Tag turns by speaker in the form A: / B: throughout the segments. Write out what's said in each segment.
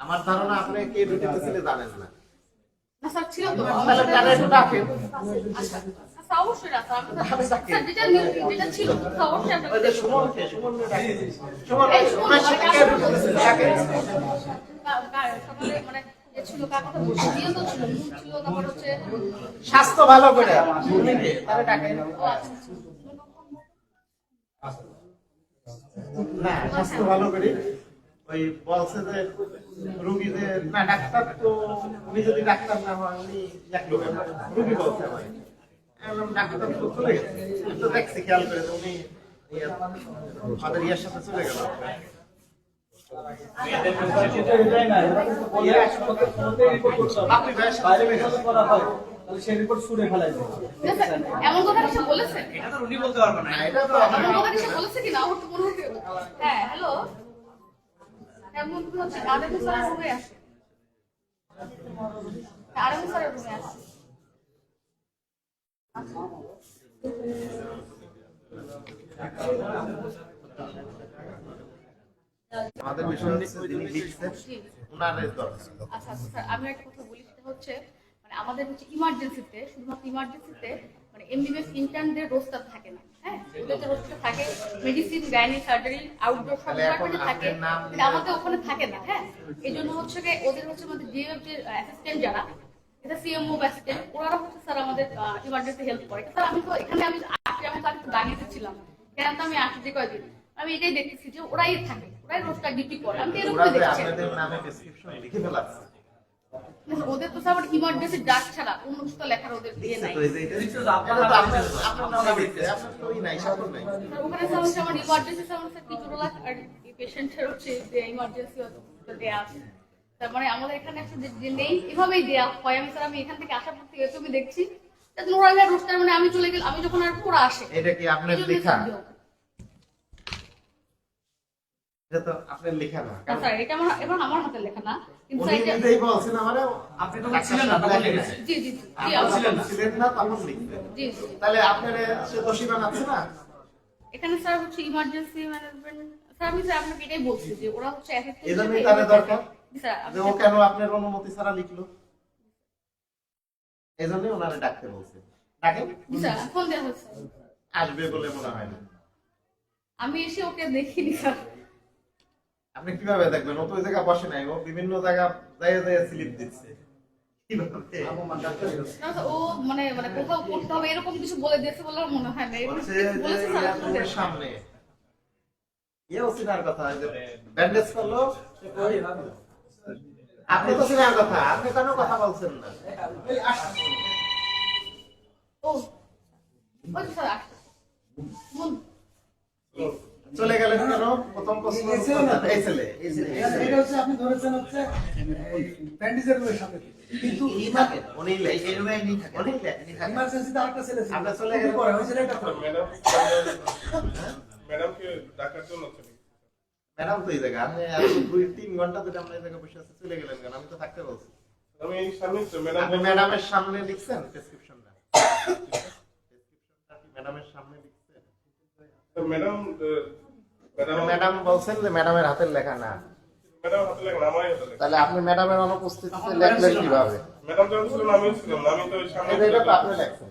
A: আমার ধারণা আপনি কে জানেন না।
B: না স্যার ছিল
A: ডাকেন
B: আচ্ছা না
A: স্বাস্থ্য ভালো করে
B: আচ্ছা।
A: না স্বাস্থ্য ভালো করি। ওই বলছে যে রুগী যে না ডাক্তার তো উনি যদি ডাক্তার না হয় উনি? রুগী বলছে আমার বললাম, ডাক্তার তো চলে গেছে। তো দেখছি খেয়াল করে উনি আমাদের ইয়ের সাথে চলে গেল। গেলেন।
B: না, স্যার, এমন কথা কিছু বলেছে?
A: না, এটা তো
B: এমন কথা কিছু বলেছে কিনা? আমার তো মনে হ্যাঁ হ্যালো এমন হচ্ছে? আরেকজন স্যার রুমে আসে। আরেকজন স্যার রুমে আসে।
A: আমাদের বিষয় হচ্ছে যিনি লিখছেন ওনার
B: আচ্ছা আচ্ছা স্যার আমি একটা কথা বলি সেটা হচ্ছে মানে আমাদের হচ্ছে ইমার্জেন্সিতে শুধুমাত্র ইমার্জেন্সিতে মানে এমবিবিএস ইন্টার্নদের রোস্টার থাকে না হ্যাঁ? ওদের রোস্টার থাকে মেডিসিন গাইনি সার্জারি আউটডোর সব ডিপার্টমেন্টে থাকে কিন্তু আমাদের ওখানে থাকে না হ্যাঁ? এই জন্য হচ্ছে গিয়ে ওদের হচ্ছে আমাদের জিএফ যে অ্যাসিস্ট্যান্ট যারা এটা সিএমও অ্যাসিস্ট্যান্ট ওনারা হচ্ছে স্যার আমাদের ইমার্জেন্সি হেল্প করে। স্যার আমি তো এখানে আমি দাঁড়িয়ে ছিলাম। কেন তো আমি আসছি যে কয়দিন? আমি এটাই দেখতেছি যে ওরাই থাকে ওরাই রোস্টার ডিউটি করে। আমি তো এরকমই দেখছি। ওদের তো সবার ইমার্জেন্সি ডাক ছাড়া অন্য কিছু তো লেখার ওদের দিয়ে নাই ওখানে হচ্ছে আমার ইমার্জেন্সি স্যার হচ্ছে কিছু আর পেশেন্টের হচ্ছে যে ইমার্জেন্সি দেওয়া আছে। তার মানে আমাদের এখানে একটা যে- নেই এভাবেই দেওয়া হয়। আমি স্যার আমি এখান থেকে আসার পর থেকে তুমি দেখছি। ওরা রোস্টার মানে আমি চলে গেলাম আমি যখন আর ওরা আসে।
A: এটা কি আপনার লেখা। এটা তো আপনার লেখা না
B: না, এটা আমার এবার আমার হাতে লেখা না। কিন্তু
A: উনি
B: স্যার এটা-
A: বলছেন আমারে
C: আপনি তখন ছিলেন না, তখন লিখেছে।
B: জি জি জি জি
A: আপনারা ছিলেন না। তখন লিখবেন
B: জি জি।
A: তাহলে আপনার সে দোষী বানাচ্ছে না?
B: এখানে স্যার হচ্ছে ইমার্জেন্সি ম্যানেজমেন্ট স্যার আমি স্যার আপনাকে এটাই বলছি যে ওরা হচ্ছে
A: দরকার।
B: জি
A: যে ও কেন আপনার অনুমতি ছাড়া লিখলো? এই জন্যই ওনারে ডাকতে বলছে। ডাকেন।
B: স্যার ফোন দেওয়া হচ্ছে।
A: আসবে বলে মনে হয় না।
B: আমি এসে ওকে দেখিনি স্যার।
A: আপনি কীভাবে দেখবেন? ও তো ওই জায়গা বসে নাই ও বিভিন্ন জায়গা জায়গায় জায়গায় স্লিপ দিচ্ছে।
B: ও মানে মানে মনে হয়
A: ইয়া সামনে কথা ব্যান্ডেজ করল আপনি তো সিনার কথা আপনি কেন কথা বলছেন না?
B: ও ওই তো স্যার আসছে। বলুন।
A: চলে গেলেন।
D: এটা হচ্ছে আপনি ধরেছেন হচ্ছে ব্যান্ডিজের সাথে কিন্তু
A: উনি থাকেন, উনি লেখেন। উনি লেখেন।
D: ইমার্জেন্সিতে আরেকটা ছেলে ছিল
A: চলে গেলেন।
D: পরে ওই ছেলেটা
E: ম্যাডাম ম্যাডামকে ডাকার জন্য
A: ম্যাডাম তো এই জায়গা আপনি দুই তিন ঘণ্টা ধরে আমরা এই জায়গায় বসে আছি চলে গেলেন কেন আমি তো থাকতে বলছি
E: আমি সামনে ম্যাডাম
A: ম্যাডামের সামনে লিখছেন প্রেসক্রিপশনটা প্রেসক্রিপশনটা কি ম্যাডামের সামনে লিখছেন
E: তো ম্যাডাম ম্যাডাম
A: ম্যাডাম বলছেন যে ম্যাডামের হাতের লেখা না। তাহলে আপনি ম্যাডামের অনুপস্থিতিতে লেখলেন কীভাবে?
E: ম্যাডাম যখন আমিও ছিলাম আমি তো সামনে
A: এটা তো আপনি লেখছেন।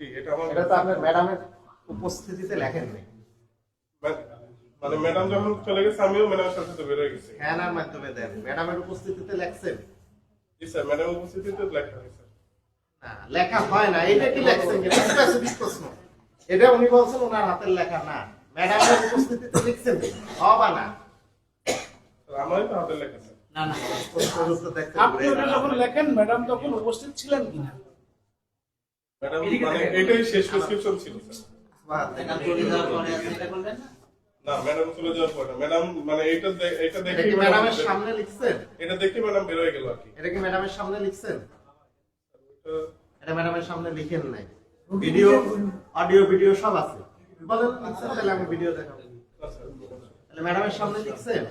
E: জি, এটা আমার
A: এটা তো আপনার ম্যাডামের উপস্থিতিতে লেখেননি।
E: মানে ম্যাডাম যখন চলে গেছে আমিও ম্যাডামের সাথে সাথে বের হয়ে গেছি
A: হ্যানার মাধ্যমে দেন। ম্যাডামের উপস্থিতিতে লেখছেন?
E: জি স্যার ম্যাডাম উপস্থিতিতে লেখা হয়েছে।
A: না লেখা হয় না। এটা কি লেখছেন? স্পেসিফিক প্রশ্ন এটা উনি বলছেন ওনার হাতের লেখা না। ম্যাডামের উপস্থিতিতে লিখছেন হবা না।
E: আমারই তো হাতে লেখা
C: না না।
A: প্রশ্ন উত্তর দেখতে
D: আপনি ওটা যখন লেখেন ম্যাডাম তখন উপস্থিত ছিলেন কিনা?
E: ম্যাডাম মানে এটাই শেষ প্রেসক্রিপশন ছিল। স্যার
C: ম্যাডাম চলে যাওয়ার পরে আপনি এটা না?
E: না ম্যাডাম চলে যাওয়ার পরে ম্যাডাম মানে এটা এটা
A: এটা
E: দেখে
A: ম্যাডামের সামনে লিখছেন?
E: এটা দেখে ম্যাডাম বের হয়ে গেল আর কি।
A: এটা কি ম্যাডামের সামনে লিখছেন?
E: তো
A: এটা ম্যাডামের সামনে লিখেন নাই। ভিডিও অডিও ভিডিও সব আছে। বলেন তাহলে আমি ভিডিও দেখাবো। তাহলে ম্যাডামের সামনে লিখছেন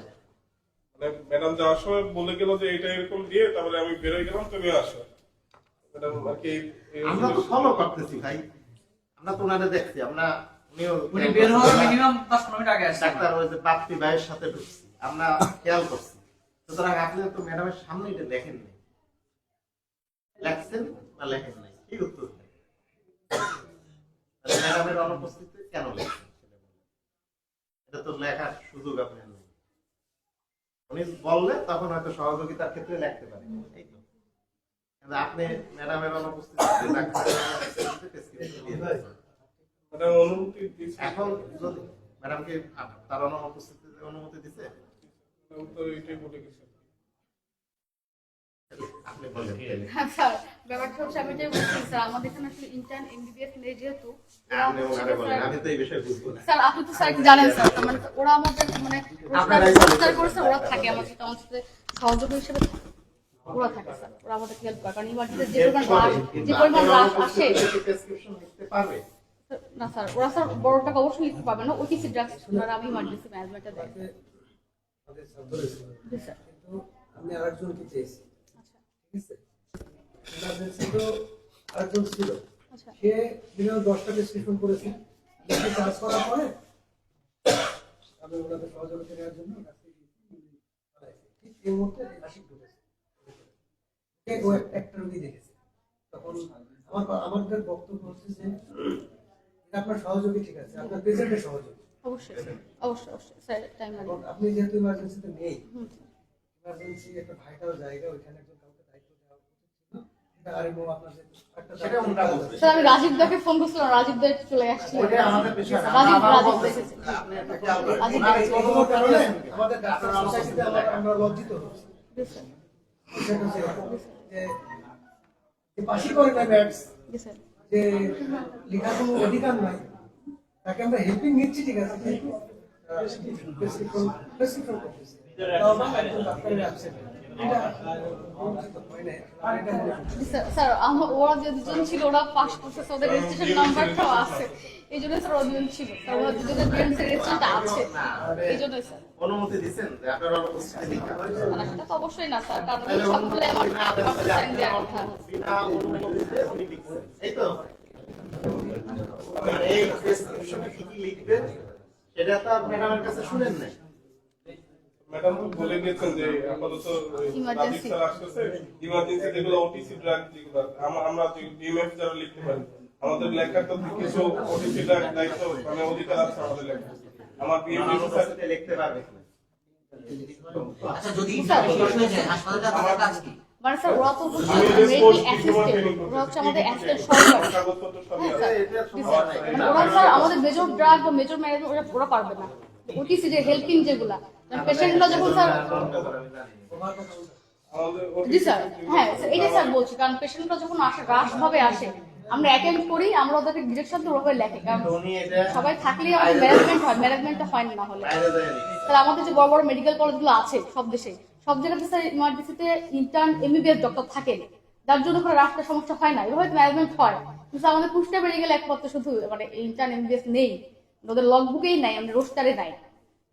E: মানে ম্যাডাম যাওয়ার সময় বলে গেল যে এটা এরকম দিয়ে তারপরে আমি বেরোয় গেলাম তুমি আসো। ম্যাডাম আর কি
A: আমরা তো ফলো করতেছি ভাই। আমরা তো ওনাদের দেখছি আমরা
C: উনি বের হওয়ার মিনিমাম দশ পনেরো মিনিট আগে আসছে।
A: ডাক্তার ওই যে বাপ্পি ভাইয়ের সাথে ঢুকছি। আমরা খেয়াল করছি। সুতরাং আপনি তো ম্যাডামের সামনে এটা লেখেননি লেখছেন না লেখেন নাই? কি উত্তর ম্যাডামের অনুপস্থিতিতে কেন লেখছেন এটা তো লেখার সুযোগ আপনার নেই। উনি বললে তখন হয়তো সহযোগিতার ক্ষেত্রে লিখতে পারেন এই তো। আপনি ম্যাডামের অনুপস্থিতিতে এখন যদি ম্যাডামকে তার অনুপস্থিতিতে অনুমতি
E: এটাই বলে গেছে।
A: আপনি
B: হ্যাঁ স্যার ব্যাপারটা হচ্ছে আমি যেটা বলছি স্যার আমাদের এখানে আসলে ইন্টার্ন এমবিবিএস নেই যেহেতু ওরা
A: আপনি
B: হচ্ছে
A: ওনারে
B: যে
A: বলেন
B: স্যার-
A: আমি তো এই বিষয়ে বুঝব না।
B: স্যার আপনি তো স্যার জানেন স্যার মানে ওরা আমাদের মানে
A: আপনারাই
B: করেছে ওরা থাকে আমাদের সাথে আমাদের সাথে সহযোগী হিসেবে ওরা থাকে স্যার ওরা আমাদের হেল্প করে কারণ ইমার্জেন্সি যে পরিমাণ রাশ যে পরিমাণ রাশ আসে
A: প্রেসক্রিপশন লিখতে পারবে
B: না স্যার ওরা স্যার বড় টাকা অবশ্যই লিখতে পারবে না ওটিসি ড্রাগস ওনারা আমি ইমার্জেন্সি দেয়।
D: স্যার। আমি আরেকজনকে চেয়েছি
B: আচ্ছা
D: ঠিক আছে ইমার্জেন্সি তো আরেকজন ছিল
B: আচ্ছা।
D: সে মিনিমাম দশটা প্রেসক্রিপশন করেছে। কাজ করার পরে আমি ওনাদের সহযোগিতা নেওয়ার জন্য কাছ থেকে পাঠাইছি। ঠিক এই মুহূর্তে আশিক ঢুকেছে ও একটা রুগী দেখেছে। তখন আমার আমাদের বক্তব্য হচ্ছে যে এটা আপনার সহযোগী ঠিক আছে আপনার পেশেন্টের সহযোগী।
B: অবশ্যই অবশ্যই অবশ্যই। স্যার টাইম লাগে
D: আপনি যেহেতু ইমার্জেন্সিতে নেই। ইমার্জেন্সি একটা ভাইটাল জায়গা ওইখানে
B: আমি রাজীব দাকে ফোন করছিলাম রাজীব দা চলে
A: না
B: রাজীব।
A: কোনো
D: পাশি করে না ব্যাটস যে লেখার অধিকার নাই তাকে আমরা হেল্পিং নিচ্ছি ঠিক আছে প্রেসক্রিপশন প্রেসক্রিপশন করতেছি মনে
B: স্যার আমার ওরা যে দুজন ছিল ওরা পাস করছে ওদের রেজিস্ট্রেশন নাম্বারটাও আছে। এই জন্য স্যার ওরা ছিল। ওরা দুজনের রেজিস্ট্রেশনটা আছে। এই জন্যই স্যার
A: অনুমতি যে আপনার অনুপস্থিতি
B: না, সেটা তো অবশ্যই না স্যার কারণ সকলে আমার
A: অনুমতি না দেওয়া হলে
B: সাইন দেওয়ার কথা।
A: বিনা অনুমতিতে উনি লিখছেন। এই তো। এই প্রেসক্রিপশনে কি কি লিখবেন সেটা তো ম্যাডামের কাছে শুনেন নাই।
E: ম্যাডাম বলে গেছেন যে আপাতত আসতেছে ইমার্জেন্সি যেগুলো ওটিসি ড্রাগ যেগুলো আমরা যে ডিএমএফ যারা লিখতে পারি আমাদের লেখার তো কিছু ওটিসি ড্রাগ দায়িত্ব মানে অধিকার আছে আমাদের লেখা আমার স্যার
A: অনুপস্থিতি লিখতে পারবে।
C: আচ্ছা যদি হয়ে যায় হাসপাতালে আপনার কাজ কি?
B: মানে স্যার ওরা তো হচ্ছে আমাদের
E: কাগজপত্র সবই
B: হ্যাঁ,
E: আছে।
B: মানে আমাদের মেজর ড্রাগ বা মেজর ম্যানেজমেন্ট ওরা পারবে না। ওটিসি যে হেল্পিং যেগুলা পেশেন্টগুলো যখন স্যার জি স্যার হ্যাঁ এটাই স্যার বলছি কারণ পেশেন্টরা যখন আসে রাশ ভাবে আসে আমরা অ্যাটেন্ড করি আমরা ওদেরকে ডিরেকশন তো ওভাবে লেখে কারণ
A: এটা
B: সবাই থাকলেই আমাদের ম্যানেজমেন্ট হয় ম্যানেজমেন্টটা হয় না হলে। স্যার আমাদের যে বড় বড় মেডিকেল কলেজগুলো আছে সব দেশে সব জায়গাতে স্যার ইমার্জেন্সিতে ইন্টার্ন এমবিবিএস ডক্টর থাকেন যার জন্য কোনো রাস্তার সমস্যা হয় না এভাবে ম্যানেজমেন্ট হয়। কিন্তু আমাদের কুষ্টিয়া মেডিকেল একমাত্র শুধু মানে ইন্টার্ন এমবিবিএস নেই। ওদের লগ বুকেই নাই আমাদের রোস্টারে নাই।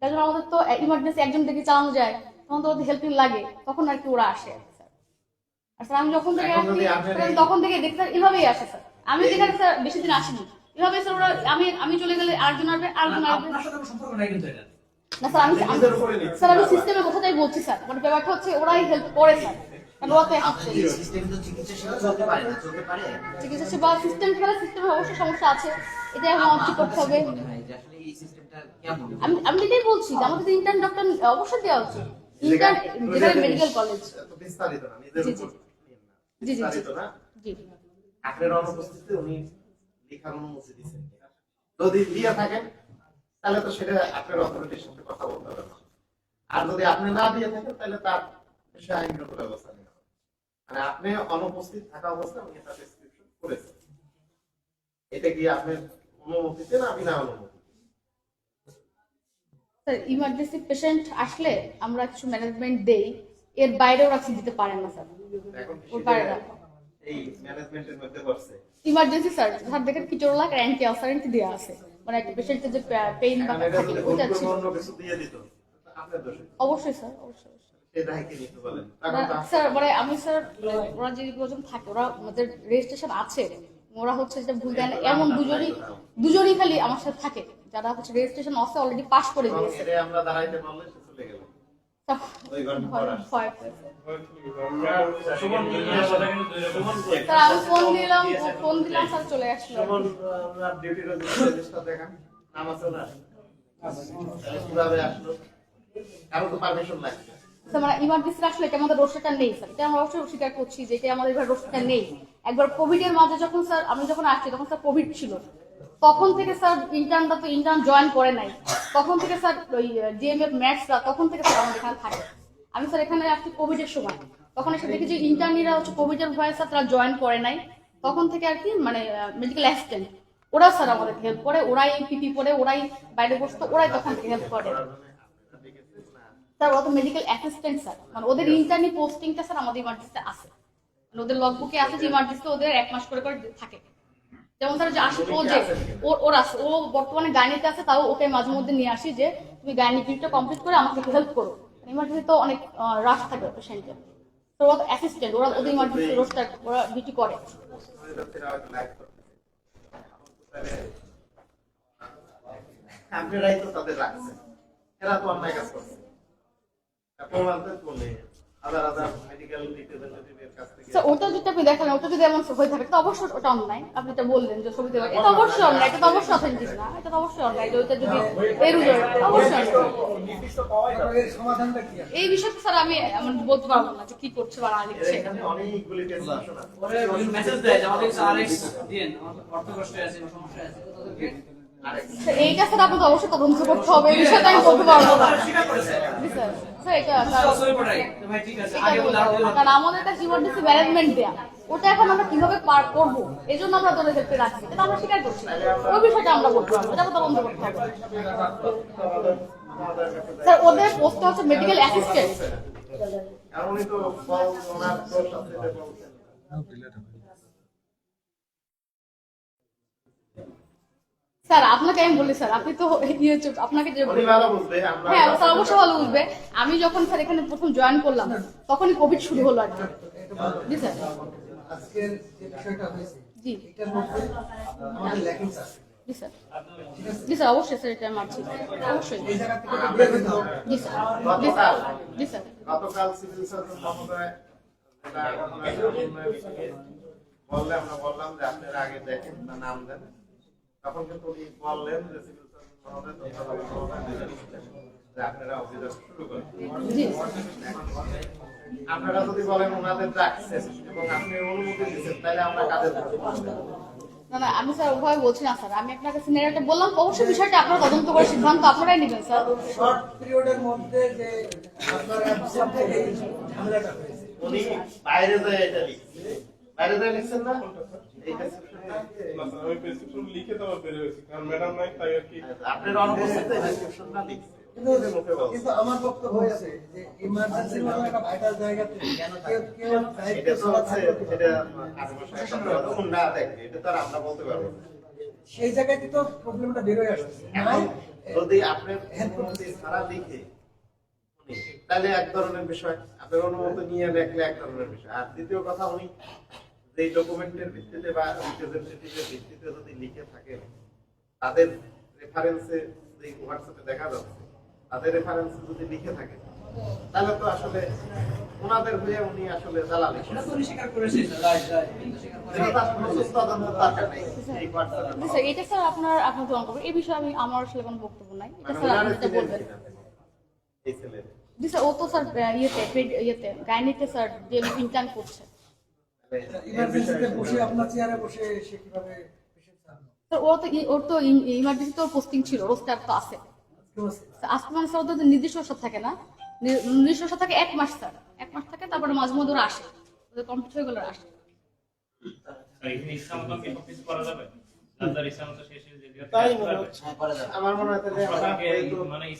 B: তার জন্য আমাদের তো ইমার্জেন্সি একজন দেখে চালানো যায় তখন তো ওদের হেল্পিং লাগে তখন আর কি ওরা আসে। আর স্যার আমি যখন থেকে আসি তখন থেকে দেখতে এভাবেই আসে স্যার আমি যেখানে স্যার বেশি দিন আসিনি। এভাবে স্যার ওরা আমি আমি চলে গেলে আরেকজন আসবে আরেকজন আসবে। না স্যার আমি। স্যার আমি সিস্টেমের কথাটাই বলছি স্যার মানে ব্যাপারটা হচ্ছে ওরাই হেল্প করে স্যার
C: চিকিৎসা সেবা
B: সিস্টেম অবশ্যই সমস্যা আছে। এটা এখন ঠিক করতে হবে। আমি আমি এটাই বলছি যে আমাদের ইন্টার্ন ডক্টর অবশ্যই দেওয়া উচিত। ইন্টার্ন জেনারেল মেডিকেল কলেজ
A: এত বিস্তারিত না নিজের
B: জি, জি। জি, জি, জি।
A: বিস্তারিত না?
B: জি।
A: আপনার অনুপস্থিতিতে উনি লেখার অনুমতি দিচ্ছেন যদি দিয়ে থাকেন তাহলে তো সেটা আপনার অথরিটির সাথে কথা বলতে হবে আর যদি আপনি না দিয়ে থাকেন তাহলে তার বিষয়ে আইনগত ব্যবস্থা মানে আপনি অনুপস্থিত থাকা অবস্থায় একটা প্রেসক্রিপশন করেছেন এটা কি আপনার অনুমতিতে না বিনা অনুমতি
B: স্যার ইমার্জেন্সি পেশেন্ট আসলে আমরা কিছু ম্যানেজমেন্ট দেই এর বাইরেও রাখছি দিতে পারেন না স্যার
A: এই ম্যানেজমেন্টের মধ্যে পড়ছে
B: ইমার্জেন্সি স্যার স্যার দেখেন কিটোরলাক অ্যান্টি অসারেন্টি দেওয়া আছে। মানে একটা পেশেন্টের যে পেইন বা থাকে ছিল
A: দোষ।
B: অবশ্যই স্যার অবশ্যই। স্যার মানে আমি স্যার ওরা যে দুজন থাকে ওরা আমাদের রেজিস্ট্রেশন আছে। ওরা হচ্ছে যেটা ভুল দেয় না এমন দুজনই দুজনই খালি আমার সাথে থাকে যারা হচ্ছে রেজিস্ট্রেশন আছে অলরেডি পাস করে দিয়েছে।
A: আমরা দাঁড়াইতে পারলে চলে গেল।
B: আমি ফোন দিলাম ফোন দিলাম স্যার চলে আসলো।
A: সুমন আপনার ডিউটির রেজিস্টার দেখান। নাম আছে না কীভাবে আসলো? কারও তো পারমিশন লাগবে।
B: মানে ইমার্জেন্সি আসলে এটা আমাদের রোস্টারটা নেই স্যার এটা আমরা অবশ্যই স্বীকার করছি যে এটা আমাদের এবার রোস্টারটা নেই। একবার কোভিড এর মাঝে যখন স্যার আমি যখন আসছি, তখন স্যার কোভিড ছিল। তখন থেকে স্যার ইন্টার্নটা তো ইন্টার্ন জয়েন করে নাই। তখন থেকে স্যার ওই ডিএমএফ ম্যাথসরা তখন থেকে স্যার আমাদের এখানে থাকে। আমি স্যার এখানে আসছি কোভিড এর সময়। তখন এসে দেখি যে ইন্টার্নিরা হচ্ছে কোভিড এর ভয়ে স্যার তারা জয়েন করে নাই। তখন থেকে আর কি মানে মেডিকেল অ্যাসিস্ট্যান্ট ওরা স্যার আমাদের হেল্প করে। ওরাই পিপি পরে ওরাই বাইরে বসতো, ওরাই তখন হেল্প করে। স্যার ওরা তো মেডিকেল অ্যাসিস্ট্যান্ট স্যার। মানে ওদের ইন্টার্নি পোস্টিংটা স্যার আমাদের ইমার্জেন্সিতে আছে। মানে ওদের লগবুকে আছে যে ইমার্জেন্সিতে ওদের এক মাস করে করে থাকে। যেমন স্যার যে আসে ও যে ওর ওর আছে ও বর্তমানে গাইনিতে আছে তাও ওকে মাঝে মধ্যে নিয়ে আসি যে তুমি গাইনি পিরিয়ডটা কমপ্লিট করে আমাকে হেল্প করো। ইমার্জেন্সি তো অনেক রাশ থাকে পেশেন্টের তো ওরা তো অ্যাসিস্ট্যান্ট ওরা ওদের ইমার্জেন্সি রোস্টার ওরা ডিউটি করে।
A: আপনারাই তো তাদের রাখছেন এরা তো অন্যায় কাজ করছে।
B: ওটা যদি আপনি দেখেন ওটা যদি এমন হয়ে থাকে তো অবশ্যই ওটা অন্যায় আপনি এটা বললেন যে ছবিতে এটা অবশ্যই অন্যায় এটা তো অবশ্যই অথেন্টিক না এটা তো অবশ্যই যে ওইটা যদি অবশ্যই এই বিষয়ে স্যার আমি এমন বলতে পারব না যে কি করছে বা না লিখছে
F: মেসেজ দেয় আমাদের অর্থ কষ্ট আছে সমস্যা আছে। তো
B: এইটা স্যার আপনাকে অবশ্যই তদন্ত করতে হবে এই বিষয়টা আমি বলতে পারব না। কারণ আমাদের কাছে ইমার্জেন্সি ম্যানেজমেন্ট দেয়া। ওটা এখন আমরা কীভাবে পার করব? এই জন্য আমরা তোদের ক্ষেত্রে রাখছি। এটা আমরা স্বীকার করছি। ওই বিষয়টা আমরা বলতে পারব এটা আমরা তদন্ত করতে হবে। স্যার ওদের পোস্ট হচ্ছে মেডিকেল অ্যাসিস্ট্যান্ট
A: আর তো বল ওনার দোষ আছে এটা বলছেন
B: স্যার আপনাকে আমি বলি স্যার আপনি তো ইয়ে আপনাকে যে হ্যাঁ স্যার অবশ্যই ভালো বুঝবে। আমি যখন স্যার এখানে প্রথম জয়েন করলাম তখনই কোভিড শুরু হলো আর কি। জি স্যার। জি। স্যার। জি স্যার অবশ্যই স্যার এটা মানছি অবশ্যই। জি স্যার। জি স্যার। জি স্যার।
A: গতকাল সিভিল সার্জন মহোদয় বললে আমরা বললাম যে আপনারা আগে দেখেন নাম দেন। তখন কিন্তু উনি বললেন যে সিভিল আপনারা অভিযান শুরু করেন। আপনারা যদি বলেন ওনাদের ডাকছেন এবং আপনি অনুমতি দিচ্ছেন তাহলে আমরা কাদের
B: না না আমি স্যার ওভাবে বলছি না স্যার। আমি আপনাকে সিনিয়রটা বললাম। অবশ্যই বিষয়টা আপনারা তদন্ত করে সিদ্ধান্ত আপনারাই নেবেন স্যার।
D: শর্ট পিরিয়ডের মধ্যে যে আপনার অ্যাবসেন্ট থেকে ঝামেলাটা হয়েছে।
A: উনি বাইরে যায় এটা লিখছে। বাইরে যায় লিখছেন না? এইটা
E: না স্যার, আমি প্রেসক্রিপশন লিখে তো বের হয়েছি কারণ ম্যাডাম নাই তাই আর কি
A: আপনার অনুপস্থিতিতে প্রেসক্রিপশনটা লিখছে
D: কিন্তু
A: ওদের মুখে বলছে।
D: কিন্তু আমার বক্তব্য হয়েছে যে ইমার্জেন্সি মতো একটা ভাইটাল জায়গাতে কেউ কেউ
A: এটা তো
D: ছাড়া
A: হচ্ছে
D: থাকতে পারে।
A: এটা আশেপাশে না দেখে এটা তো আমরা বলতে পারব
D: সেই জায়গাতে তো প্রবলেমটা বেরোয় আসছে।
A: যদি আপনার অনুমতি ছাড়া লিখে তাহলে এক ধরনের বিষয়। আপনার অনুমতি নিয়ে লেখলে এক ধরনের বিষয়। আর দ্বিতীয় কথা উনি যে ডকুমেন্টের ভিত্তিতে বা রিপ্রেজেন্টেটিভের ভিত্তিতে যদি লিখে থাকেন তাদের রেফারেন্সে যে হোয়াটসঅ্যাপে দেখা যাচ্ছে তাদের রেফারেন্সে যদি লিখে থাকেন তাহলে তো আসলে ওনাদের হয়ে উনি আসলে দালালি
F: এটা স্যার
B: আপনার আপনার গ্রহণ করবেন। এই বিষয়ে আমি আমার আসলে কোনো বক্তব্য নাই। এটা
A: মানে
B: স্যার আপনি যেটা বলবেন।
A: কিনা? এই ছেলের
B: জি স্যার ও তো স্যার ইয়েতে ইয়েতে গাইনিতে স্যার যে ইন্টার্ন করছে।
D: ইমার্জেন্সিতে বসে আপনার চেয়ারে বসে সে কীভাবে patient সামলাবে?
B: স্যার ওর তো ওর তো ইমার্জেন্সি তো পোস্টিং ছিল রোস্টার তো আছে। মানে স্যার ওদের নির্দিষ্ট ওষুধ থাকে না। নির্দিষ্ট থাকে এক মাস স্যার। এক মাস থাকে তারপরে মাঝে মধ্যে ওরা আসে। ওদের কমপ্লিট হয়ে গেলে আসে।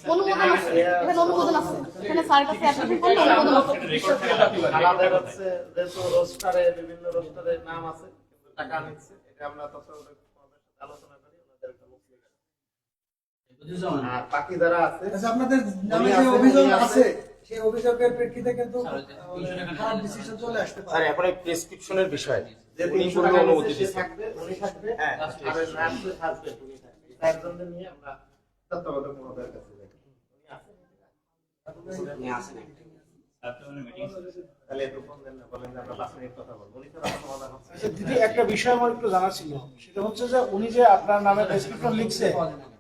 A: মনে আমার হয়
B: অনুমোদন আছে। এখানে কাছে অ্যাপ্লিকেশন করলে অনুমোদন আছে।
A: আমাদের হচ্ছে যেহেতু রোস্টারে বিভিন্ন নাম আছে টাকা নিচ্ছে। এটা আমরা তত্ত্বাবধায়ক আলোচনা করি ওনাদের একটা আর বাকি যারা আছে
D: আচ্ছা, আপনাদের নামে যে অভিযোগ আছে। সেই অভিযোগের প্রেক্ষিতে কিন্তু খারাপ ডিসিশন চলে আসতে
G: স্যার
D: পারে
G: এখন এই প্রেসক্রিপশনের বিষয়।
A: যে
G: অনুমতি
A: থাকবে উনি থাকবে।
G: হ্যাঁ।
A: থাকবে উনি থাকবে। চারজনকে নিয়ে আমরা তত্ত্বাবধায়ক মহোদয়ের কাছে যাই। উনি
G: আচ্ছা দিদি একটা বিষয় আমার একটু জানা ছিল। সেটা হচ্ছে যে উনি যে আপনার নামে প্রেসক্রিপশন লিখছে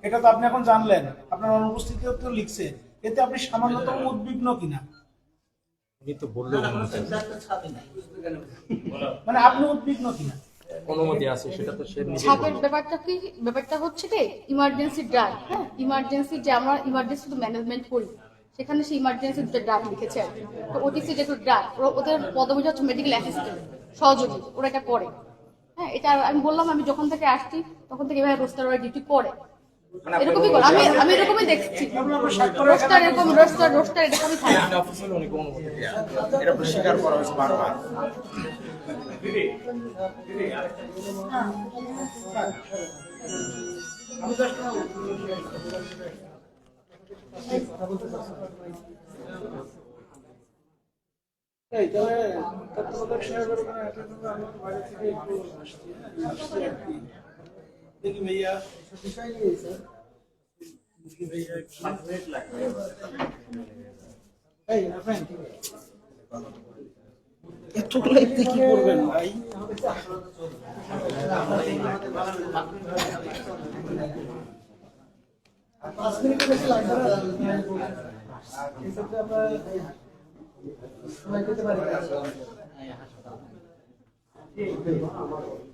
G: এটা তো আপনি এখন জানলেন। আপনার অনুপস্থিতিও তো লিখছে। এতে আপনি সামান্যতম উদ্বিগ্ন কিনা? মানে আপনি উদ্বিগ্ন কিনা?
B: ছাপের ব্যাপারটা কি? ব্যাপারটা হচ্ছে কি ইমার্জেন্সি ড্রাগ হ্যাঁ? ইমার্জেন্সি যে আমরা ইমার্জেন্সি তো ম্যানেজমেন্ট করি সেখানে সে ইমার্জেন্সি দুটো ড্রাগ লিখেছে আর কি। তো ওটিসি যেহেতু ড্রাগ ওদের পদবি হচ্ছে মেডিকেল অ্যাসিস্ট্যান্ট সহযোগী ওরা এটা করে। হ্যাঁ এটা আমি বললাম আমি যখন থেকে আসছি তখন থেকে এভাবে রোস্টার ওরা ডিউটি করে। এরকমই আমি আমি এরকমই দেখছি। রোস্টার এরকম রোস্টার রোস্টার এরকমই থাকে
G: এই তাহলে তত্ত্বাবধায়ক সাহেবের ওখানে attend হবে, আমি বাইরে থেকে একটু আসছি, আসছি আর কি। দেখি ভাইয়া।
D: বিষয় নিয়ে স্যার
A: মিনিট
G: এই আপনি কি করবেন? ভাই।
D: পাঁচ মিনিটের বেশি লাগবে না? এক্ষেত্রে আমরা সময় পেতে পারি?
C: ভালো লাগে